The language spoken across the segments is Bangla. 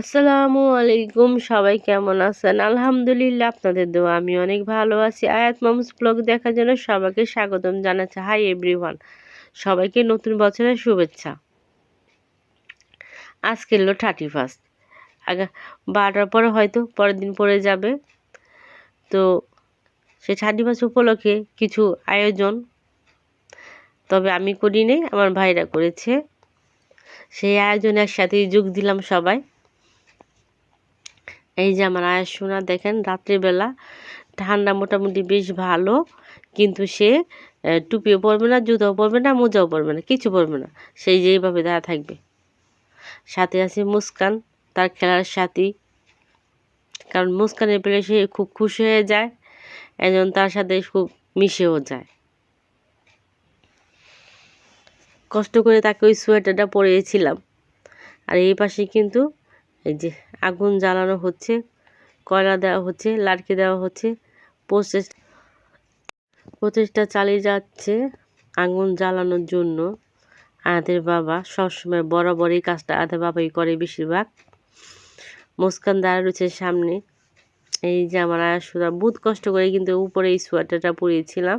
আসসালামু আলাইকুম সবাই কেমন আছেন? আলহামদুলিল্লাহ, আপনাদের দোয়া, আমি অনেক ভালো আছি। আয়াত মামুস ব্লগ দেখার জন্য সবাইকে স্বাগতম জানাচ্ছি। হাই এভরিওয়ান, সবাইকে নতুন বছরের শুভেচ্ছা। আজকে এলো থার্টি ফার্স্ট। আগে, বারোটার পরে হয়তো পরের দিন পড়ে যাবে। তো সে থার্টি ফার্স্ট উপলক্ষে কিছু আয়োজন তবে আমি করিনি, আমার ভাইরা করেছে। সেই আয়োজনে একসাথেই যোগ দিলাম সবাই। এই যে আমার আয়ের সোনা, দেখেন রাত্রিবেলা, ঠান্ডা মোটামুটি বেশ ভালো, কিন্তু সে টুপিও পরবে না, জুতাও পরবে না, মোজাও পরবে না, কিছু পরবে না সেই যেইভাবে দাঁড়া থাকবে। সাথে আছে মুস্কান, তার খেলার সাথী। কারণ মুস্কানের পেলে সে খুব খুশি হয়ে যায় একজন তার সাথে খুব মিশেও যায়। কষ্ট করে তাকে ওই সোয়েটারটা পরিয়েছিলাম আর এই পাশে কিন্তু এই যে আগুন জ্বালানো হচ্ছে, কয়লা দেওয়া হচ্ছে, লাড়কি দেওয়া হচ্ছে, প্রচেষ্টা প্রচেষ্টা চালিয়ে যাচ্ছে আগুন জ্বালানোর জন্য। আয়াতের বাবা সবসময় বরাবর এই কাজটা আয়াতের বাবাই করে বেশিরভাগ। মুস্কান দাঁড়া রয়েছে সামনে। এই যে আমার আয়া সুদা বহুত কষ্ট করে কিন্তু উপরে এই সোয়েটারটা পরিয়েছিলাম।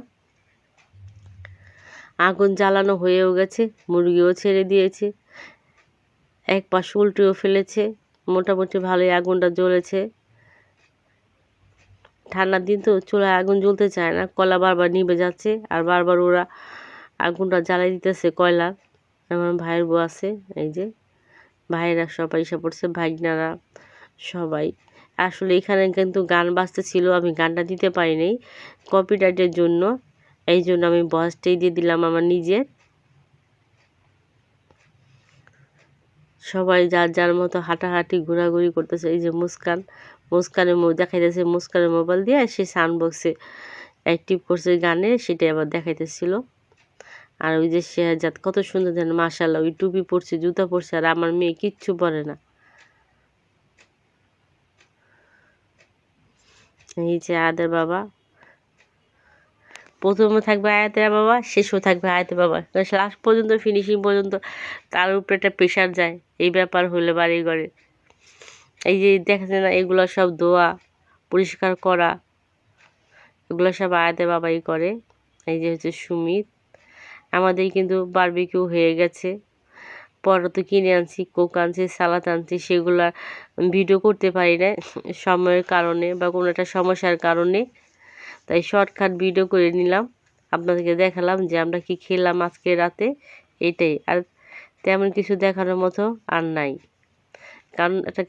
আগুন জ্বালানো হয়েও গেছে, মুরগিও ছেড়ে দিয়েছে। এক পাশ উল্টেও ফেলেছে, মোটামুটি ভালোই আগুনটা জ্বলেছে। ঠান্ডার দিন তো চুলায় আগুন জ্বলতে চায় না কয়লা বারবার নিভে যাচ্ছে আর বারবার ওরা আগুনটা জ্বালাই দিতেছে কয়লা। আমার ভাইয়ের বউ আছে, এই যে ভাইয়েরা সবাই এসে পড়ছে ভাইনারা সবাই। আসলে এখানে কিন্তু গান বাজতেছিল, আমি গানটা দিতে পারিনি। কপিরাইটের জন্য এই জন্য আমি বয়সটাই দিয়ে দিলাম আমার নিজের। সবাই যার যার মতো হাঁটাহাঁটি ঘোরাঘুরি করতেছে, এই যে মুস্কান, মুস্কানের দেখাইতেছে মুস্কানের মোবাইল দিয়ে সে সাউন্ড বক্সে অ্যাক্টিভ করছে গানে, সেটাই আবার দেখাইতেছিল। আর ওই যে শেহাজাদ কত সুন্দর যেন মাসাল্লাহ ওই টুপি পরছে, জুতা পরছে, আর আমার মেয়ে কিচ্ছু পরে না। এই যে আদের বাবা প্রথমে থাকবে আয়াতের বাবা, শেষও থাকবে আয়াতের বাবা। লাস্ট পর্যন্ত ফিনিশিং পর্যন্ত তার উপরে একটা প্রেশার যায়। এই ব্যাপার হলে বাড়ি ঘরে এই যে দেখা যায় না, এগুলো সব দোয়া, পরিষ্কার করা, এগুলো সব আয়াতের বাবাই করে। এই যে হচ্ছে সুমিত, আমাদের কিন্তু বারবিকিউ হয়ে গেছে। পরও তো কিনে আনছি কোক আনছি সালাদ আনছি, সেগুলা ভিডিও করতে পারি না। সময়ের কারণে বা কোনো একটা সমস্যার কারণে। তাই শর্টকাট ভিডিও করে নিলাম। আপনাদেরকে দেখালাম যে আমরা কি খেলাম আজকে রাতে। এটাই আর তেমন কিছু দেখানোর মতো আর নাই। কারণ একটা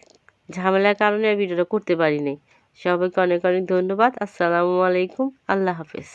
ঝামেলার কারণে ভিডিওটা করতে পারিনি। সবাইকে অনেক অনেক ধন্যবাদ। আসসালামু আলাইকুম। আল্লাহ হাফেজ।